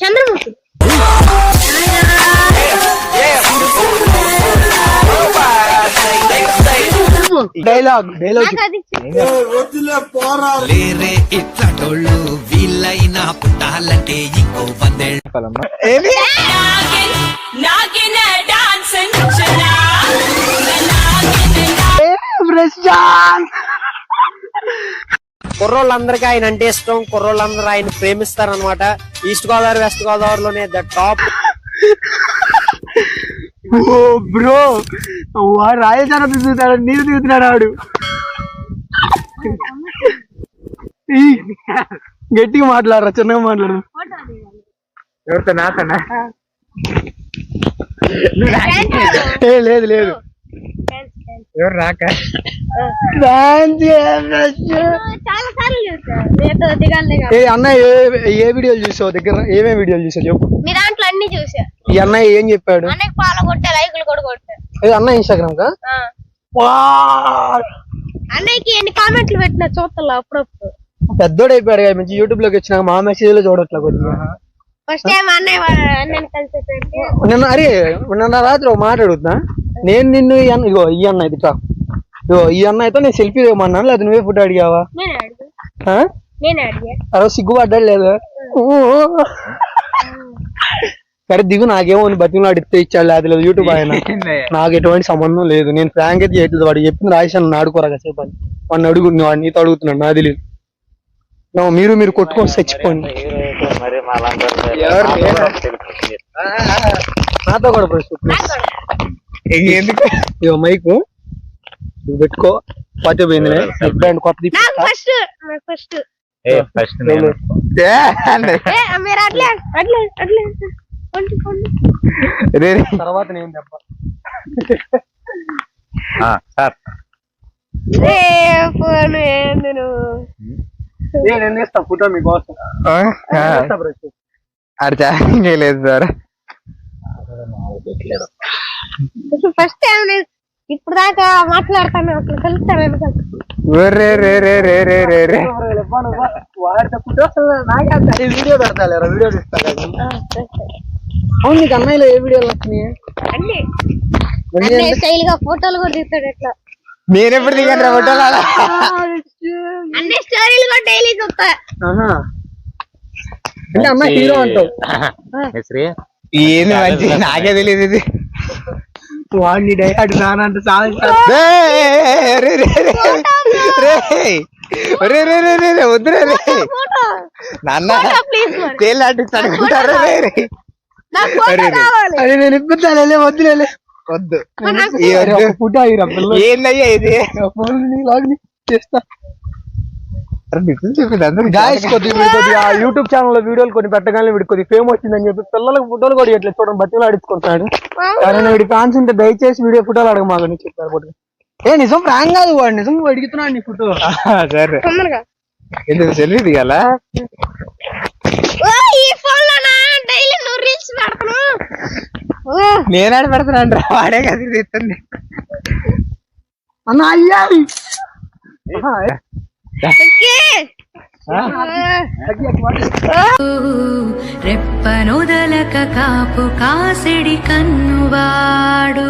Chandramukhi. Dialogue dialogue వీళ్ళైనా పుట్టాలంటే ఇంకో ఏమి? కుర్రోళ్ళందరికీ ఆయన అంటే ఇష్టం. కుర్రోళ్ళందరూ ఆయన ప్రేమిస్తారనమాట ఈస్ట్ గోదావరి వెస్ట్ గోదావరిలోనే ద టాప్ బ్రో వాడు దిగుతాడు నీరు దిగుతున్నాడు వాడు గట్టిగా మాట్లాడరా చిన్నగా మాట్లాడు. ఎవరితో నాతోనా. ఏ లేదు లేదు. ఎవరు రాక? ఏ అన్నయ్య ఏ ఏ వీడియోలు చూసావు? దగ్గర ఏమేమి వీడియోలు చూసావు? చెప్పు. మీ దాంట్లో అన్ని చూసా. ఈ అన్నయ్య ఏం చెప్పాడు? అన్నకి ఫాలో కొట్టే లైకులు కూడా కొట్టా ఏ అన్నయ్య ఇన్స్టాగ్రామ్ కా ఆ. అన్నయ్యకి ఎన్ని కామెంట్లు పెట్టినా చూస్తా అప్పుడప్పుడు. పెద్దోడు అయిపోయాడు కదా మంచి యూట్యూబ్లోకి వచ్చినాక మా మెసేజ్లో చూడట్లే కొద్దిగా. ఫస్ట్ టైం అన్నయ్య వాళ్ళ అన్నయ్యని కలిసి పెట్టి నిన్న అరే నిన్న రాత్రి ఒక మాట అడుగుతున్నా. నేను నిన్ను ఈ అన్న ఇగో ఈ అన్న ఇది ఇగో ఈ అన్నయ్యతో నేను సెల్ఫీ దిగమన్నాను లేదా నువ్వే ఫోటో అడిగావా? నేనే రోజు సిగ్గుపడ్డాడు లేదు? సరే దిగు నాకేమో బతిలో అడిగితే ఇచ్చాడు అది లేదు యూట్యూబ్ ఆయన. నాకు ఎటువంటి సంబంధం లేదు. నేను ఫ్రాంక్ అయితే చేయట్లేదు. వాడు చెప్పింది రాశాను ఆడుకోరా కాసేపు అని. వాడిని అడుగు నువ్వు వాడు నీతో అడుగుతున్నాడు నా తెలియదు నా మీరు మీరు కొట్టుకొని చచ్చిపోండి. నాతో కూడా ప్రశ్న ఇగో మైక్. పెట్టుకో. పాతే పోయింది నాకు ఫస్ట్ నాకు ఫస్ట్ ఫస్ట్ ఏ మీరు అట్లే అట్లే అట్లే. కొంచెం కొంచెం తర్వాత నేను తప్ప సార్. ఏ ఫోన్ ఏంది నువ్వు? నేను ఇస్తా ఫోటో మీకోసం. అది ఛాలెంజ్ చేయలేదు సార్. ఫస్ట్ టైం ఇప్పుడు దాకా మాట్లాడతాను అట్లా కలుస్తాను రే రే రే రే రే రే రే వీడియో అవును నీకు అన్నయ్యలో ఏ వీడియోలు వచ్చినాయి? అన్ని అన్నయ్య స్టైల్గా ఫోటోలు కూడా తీస్తాడు ఎట్లా? నేను ఎప్పుడు దిగాను రా ఫోటోలు అలా? అన్ని స్టోరీలు కూడా డైలీ చూస్తా. ఆహా. అంటే అన్న హీరో అంటావు. ఏంది మంచి? నాకే తెలియదు ఇది. వాడిని నానంటే చాలా వద్దురే నాన్న అరే నేను వద్దులే వద్దు ఏందయ్యా ఇది ఫోన్ లాగ్ చేస్తా అరే నిజం చెప్పింది అందరూ గాయస్ కొద్దిగా యూట్యూబ్ ఛానల్లో వీడియోలు కొన్ని పెట్టగానే వీడికి కొద్ది ఫేమ్ వచ్చిందని చెప్పి పిల్లలకు ఫోటోలు కూడా ఇట్లా చూడండి బతిలో అడుచుకుంటున్నాడు ఎవరైనా వీడి ఫ్యాన్స్ ఉంటే దయచేసి వీడియో ఫోటోలు అడగమాగని చెప్పారు కొద్దిగా ఏ నిజం ప్రాంక్ కాదు వాడు నిజం అడుగుతున్నాడు నీ ఫోటో. సరే. ఎందుకు సెల్ఫీ దిగాల ఓ ఈ ఫోన్లో డైలీ నువ్వు రీల్స్ పెడతాను ఓ. నేను ఆడ పెడతాను రా వాడే కదా ఇది ఇస్తుంది. అన్న అయ్యాలి ఓకే రెప్పనొదలక కాపు కాసిడి కన్నువాడు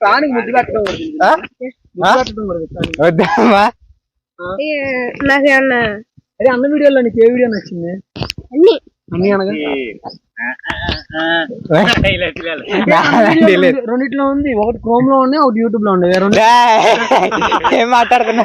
ప్రాణికి ముద్దు పెట్టడం కూడా తెలియదు. ఆ? ముద్దు పెట్టడం కూడా తెలియదు ప్రాణికి. వద్దమ్మా నాకేమన్నా అరే అన్న వీడియోలో నీకు ఏ వీడియో నచ్చింది అన్ని అన్ని అనగా తెలియదు. రెండిట్లో ఉంది ఒకటి క్రోమ్లో ఉంది ఒకటి యూట్యూబ్లో ఉంది ఏం మాట్లాడుతున్నా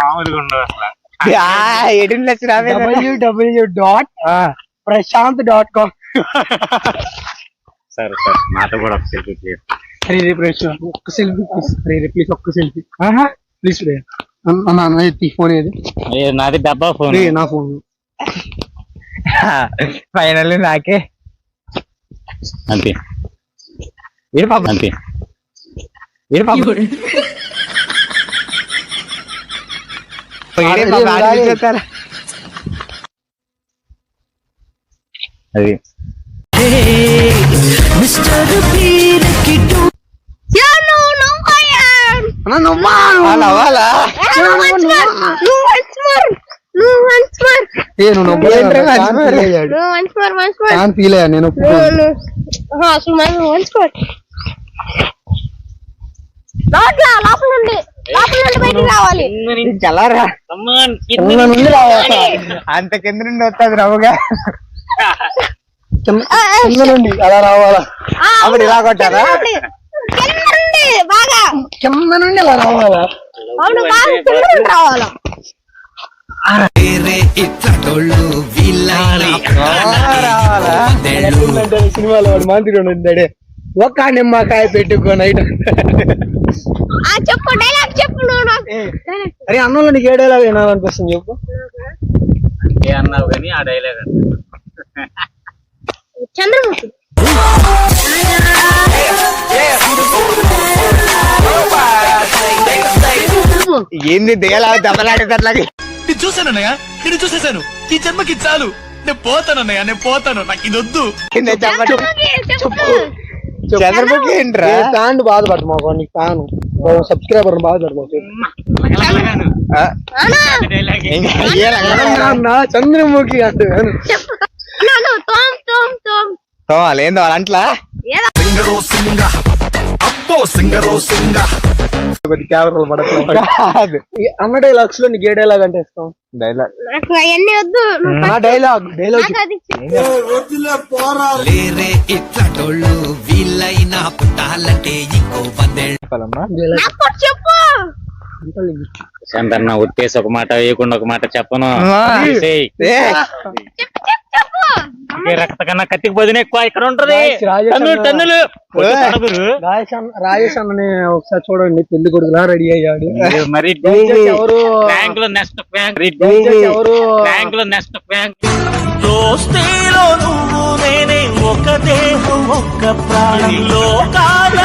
మామూలుగా ఉండదు అసలు ఎడిన్ లక్ష రావే W W dot Prashanth dot com సరే సరే నాతో కూడా ఒక సెల్ఫీ ప్లీజ్ అరే రే ప్లీజ్ ఒక్క సెల్ఫీ ప్లీజ్ రే ప్లీజ్ ఒక్క సెల్ఫీ ప్లీజ్ రే అన్న అన్న ఫోన్ ఏది నాది డబ్బా ఫోన్ నా ఫోన్ ఫైనల్ నాకే అంతే వీడు పాప అంతే వీడు పాప వీడే పాప అరే, ఆడి అరే. చూస్తారా? అది యా నువ్వు నువ్వు అన్న నువ్వా. ఏ నువ్వు నవ్వు ఫీల్ అయ్యా నేను నువ్వు- నువ్వు- ఆహా, అసలు మనం once more. లోపల లోపల నుండి లోపల నుండి బయటికి రావాలి. చల్లారా? కింద నుండి రావాలి. అంత కింద నుండి వస్తుంది రవ్వగా. కింద నుండి అలా రావాలా? అప్పుడు ఇలా కొట్టారా. కింద నుండి బాగా. కింద నుండి అలా రావాలా? అవును బాగా కింద నుండి రావాలి వేరే ఇట్లాటోళ్ళు వీళ్ళైనా పుట్టాలంటే ఇంకో వందేళ్ళు అంటే సినిమాలో వాడు మాంత్రి ఒక్క నిమ్మకాయ పెట్టుకో నైట్ ఆ చెప్పు డైలాగ్ చెప్పు. అరే అన్నంలో నీకు ఏడేలా వినాలనిపిస్తుంది చెప్పు ఏ అన్నావు కానీ ఆ డైలాగ్ చంద్రముఖి ఏంది దేలా దెబ్బలాడేటట్లాగే నేను చూశానన్నయ్య నేను చూసేశాను. ఈ జన్మకి చాలు. నేను పోతానన్నయ్య నేను పోతాను. నాకు ఇది వద్దు. చంద్రముఖి ఏంట్రా? మాకు నీకు ఫ్యాన్ సబ్స్క్రైబర్? అన్న చంద్రముఖి అంటే ఏదో సింగరో సింగ అప్పో సింగరో సింగ కొద్ది కెమెరాలు పడతాం కాదు. అన్న డైలాగ్స్లో నీకు ఏ డైలాగ్ అంటే ఇష్టం? డైలాగ్ నాకు అవన్నీ వద్దు. నా డైలాగ్ డైలాగ్ వీళ్ళైనా పుట్టాలంటే ఇంకో చెప్పు. ఉత్తేసి ఒక మాట వేయకుండా ఒక మాట చెప్పను. చెప్పు. రక్త కన్నా కత్తికి బదిన ఎక్కువ ఇక్కడ ఉంటది. టన్నులు. రాజేష్ అన్న. రాజేష్ అన్నని ఒకసారి చూడండి పెళ్ళి కొడుకులా రెడీ అయ్యాడు. ఇది మరి ఎవరు బ్యాంక్. లో నెక్స్ట్ బ్యాంక్ ఎవరు బ్యాంక్లో నెక్స్ట్ బ్యాంక్. దోస్తీలో నువ్వు నేనే ఒక దేహం ఒక్క ప్రాణంలో కాల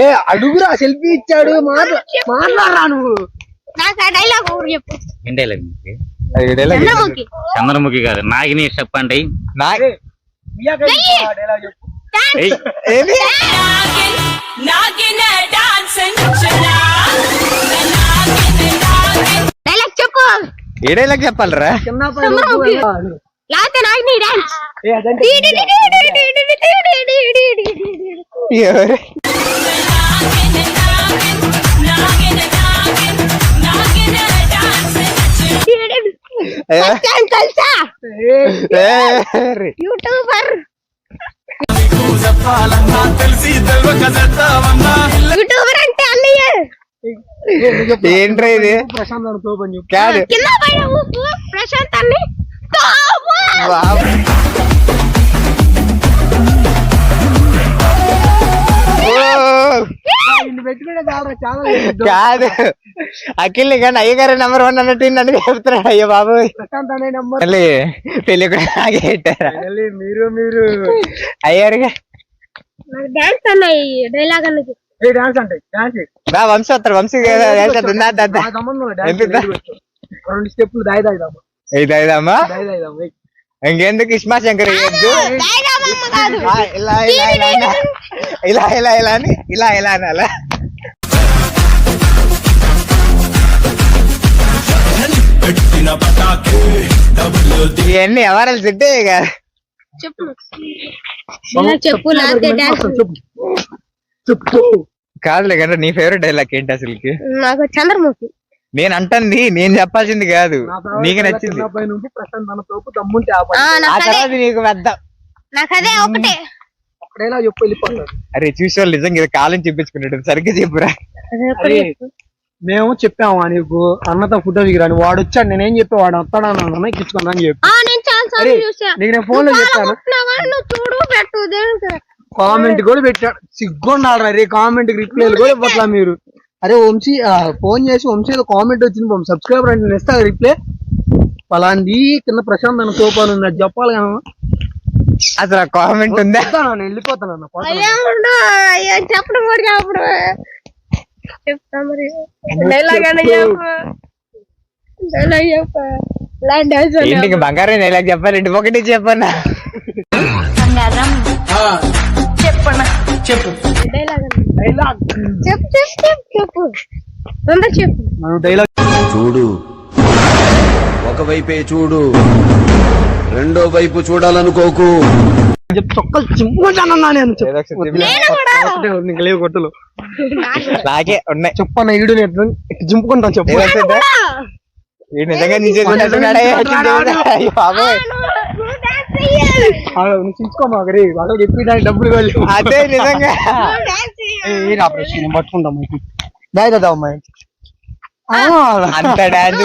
ఏ అడుగురా సెల్ఫీ ఇచ్చాడు మాట్లా మాట్లాడరా నువ్వు. నాకు ఆ డైలాగ్ ఒకటి చెప్పు. ఏం డైలాగ్ చంద్రముఖి చంద్రముఖి కాదు నాగిని చెప్పండి నా డైలాగ్ చెప్పు ఏయ్, ఏంది డైలాగ్ చెప్పు ఏ డైలాగ్ చెప్పాలరా చిన్న పైన చంద్రముఖి. వెళ్ళాలి. లేకపోతే నాకు నీ డాన్స్ ఏ అదంటే ఎవరు ఏ, తెలుసా. యూట్యూబర్. యూట్యూబర్ అంటే అన్నయ్య. ఏంట్రా ఇది? ప్రశాంత్ కాదు కింద పైన ఊపు. ప్రశాంత్ అన్ని. తోపు. కాదు. అఖిల్ కానీ అయ్యగారు నెంబర్ వన్ అన్నట్టు నన్ను చెప్తున్నాడు. అయ్యో బాబు అనే పెళ్ళి కూడా నాకే పెట్టారా? మీరు మీరు. అయ్యారుగా నాకు డాన్స్ అన్నయ్య డైలాగ్ అన్నది. ఏ డాన్స్ అంటే డాన్స్ నా వంశీ వస్తారు వంశీ ఉందా నా సంబంధం లేదు, డాన్స్ ఎంత? లేదు. రెండు స్టెప్పులు దాయి దాయిదాము? ఇది అయిదమ్మా దాయి దాయిదాము? ఏయ్. ఇంకెందుకు? ఇష్మా శంకర్ కాదు. ఇలా ఇలా ఇలా ఇలా ఇలా అని ఇలా ఇలా అని అలా. పెట్టిన పటాకే డబ్బులు ఇవన్నీ ఎవరాలు తిట్టే ఇక. చెప్పు. ఇలా చెప్పు లేకపోతే డాన్స్ చెప్పు చెప్పు. కాదులే కదా నీ ఫేవరెట్ డైలాగ్ ఏంటి అసలుకి? నాకు చంద్రముఖి. నేను అంటుంది నేను చెప్పాల్సింది కాదు. నీకు నచ్చింది. నీకు పెద్ద నాకు అదే ఒకటే. అక్కడేలా చెప్పు వెళ్ళిపోతాడు అరే చూసేవాళ్ళు నిజంగా ఇది కాలం చెప్పించుకున్నాడు సరిగ్గా చెప్పురా. మేము చెప్పాము నీకు? అన్నతో ఫోటో దిగిరాని వాడు వచ్చాడు నేనేం చెప్పా వాడు వస్తాడా అన్న ఎక్కించుకున్నా అని చెప్పి. ఆ నేను చాలా అరే సార్లు చూసా నీకు నేను ఫోన్లో నువ్వు చెప్పాను. పాలకొట్టినావా? నువ్వు చూడు పెట్టు దేనికి? కామెంట్ కూడా పెట్టాడు. సిగ్గుండాలి రే కామెంట్ రిప్లైలు కూడా ఇవ్వట్లా మీరు. అరే వంశీ ఫోన్ చేసి వంశీ ఏదో కామెంట్ వచ్చింది బాబు సబ్స్క్రైబర్ అంటే నేను ఇస్తా రిప్లై పలాంది కింద ప్రశాంత్ అన్న తోపాను ఉంది అది చెప్పాలి కానీ అసలు కామెంట్ ఉందా? నేను వెళ్ళిపోతాను అన్న పోతాను. అయ్యా ఉండు అయ్యా చెప్పడం కూడా చెప్పడు. చెప్తా మరి. డైలాగ్ అని చెప్పు? డైలాగ్ చెప్పు. ఇంక బంగారం డైలాగ్ చెప్పాలంటే ఒకటి చెప్పన్నా. డైలాగ్ చెప్పు చెప్పు చెప్పు చెప్పు. తొందర చెప్పు. మనం డైలాగ్ చూడు. ఒకవైపే చూడు రెండో వైపు చూడాలనుకోకు. చొక్కలు చింపుకుంటానన్నా నేను లేవు కొట్టలు. నాకే ఉన్నాయి. చెప్పన్న ఈడు చింపుకుంటాను చెప్పు. నిజంగా వాళ్ళు చెప్పి డబ్బులు వెళ్ళి అదే నిజంగా. పట్టుకుంటాం మైకి. దాయి కదా అమ్మాయి. అంత డాన్స్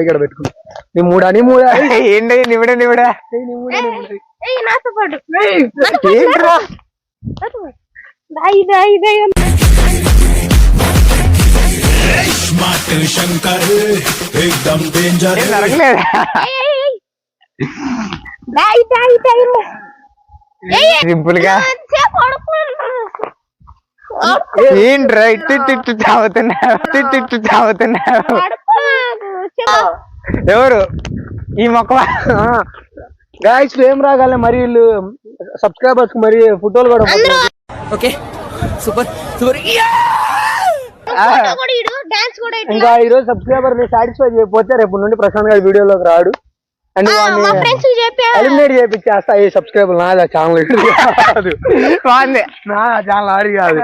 ఇక్కడ పెట్టుకుంటా నీ మూడా నీ మూడా ఏంటి నిమిడ నిమిడ నాతో పాటు శంకర్ డేంజర్ సింపుల్గా ఏంట్రా? ఇట్టు ఎవరు? ఈ మొక్క గాయస్ ఫేమ్ రాగానే మరి వీళ్ళు సబ్స్క్రైబర్స్ మరి ఫోటోలు కూడా. ఓకే. సూపర్. సూపర్. ఫోటో కూడా ఇడు డాన్స్ కూడా ఇటు ఇంకా ఈ రోజు సబ్స్క్రైబర్ని సాటిస్ఫై చేయకపోతే రేపు నుండి ప్రశాంత్ గారి వీడియోలోకి రాడు. ఎలిమినేట్ చేపించేస్తా ఈ సబ్స్క్రైబర్ నాది ఛానల్ కాదు. ఛానల్ ఆడి కాదు.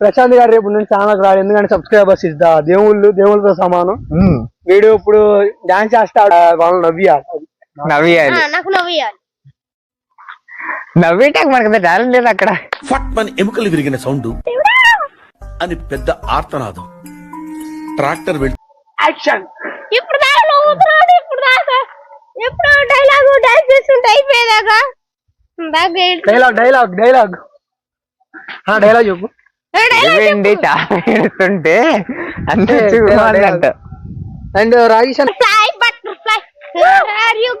ప్రశాంత్ గారు రేపు నుంచి ఛానల్ రాడు. ఎందుకంటే సబ్స్క్రైబర్స్ ఇద్దా. దేవుళ్ళు దేవుళ్ళతో సమానం. వీడు ఇప్పుడు డాన్స్ చేస్తాడు. వాళ్ళు నవ్వియాలి. నవ్వేయాలి. నాకు నవ్వేయాలి. నవ్వేటాక మనకి టాలెంట్ లేదు అక్కడ. ఫట్ మన ఎముకలు విరిగిన సౌండ్ అని పెద్ద ఆర్తనాదం. ట్రాక్టర్ వెళ్ళి యాక్షన్! ఇప్పుడు దాకా నవ్వుతున్నాడు ఇప్పుడు దాకా ఎప్పుడు డైలాగ్ డాన్స్ చేస్తుంటే అయిపోయేదాకా? దాకా డైలాగ్ డైలాగ్ డైలాగ్ డైలాగ్ చెప్పు. ఇవ్వండి ఏడుస్తుంటే అంతే అంట. And Rajesh fly butterfly where you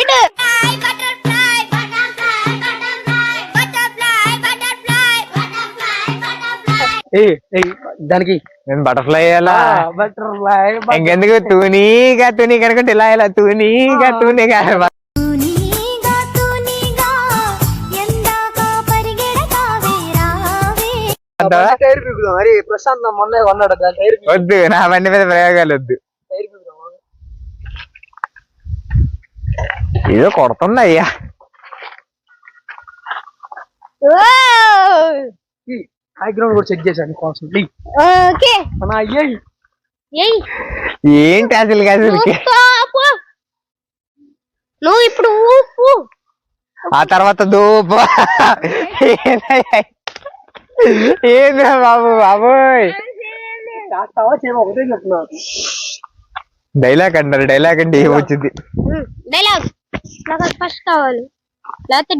ఇటు ఫ్లై బటర్ఫ్లై దానికి. నేను బటర్ఫ్లై అయ్యాలా బటర్ఫ్లై ఇంకెందుకు? తూనీగా తూనీ కనుకుంటే ఇలా ఇలా తూనీగా తూనీగా. మరి ప్రశాంత్ మొన్న కొన్నాడు. వద్దు నా బండి మీద ప్రయోగాలు వద్దు. ఏదో కొడుతుంది అయ్యా ఈ హై గ్రౌండ్ కూడా చెక్ చేశాను కోసం ఓకే మన అయ్యాయి ఏయ్. ఏంటి అసలు అసలుకి ఊపు నువ్వు ఇప్పుడు ఊపు. ఆ తర్వాత దూపు ఏంద్రా బాబు బాబోయ్. డైలాగ్ అంటారు డైలాగ్ అంటే ఏమొచ్చింది? డైలాగ్. నాకు ఫస్ట్ కావాలి. లేకపోతే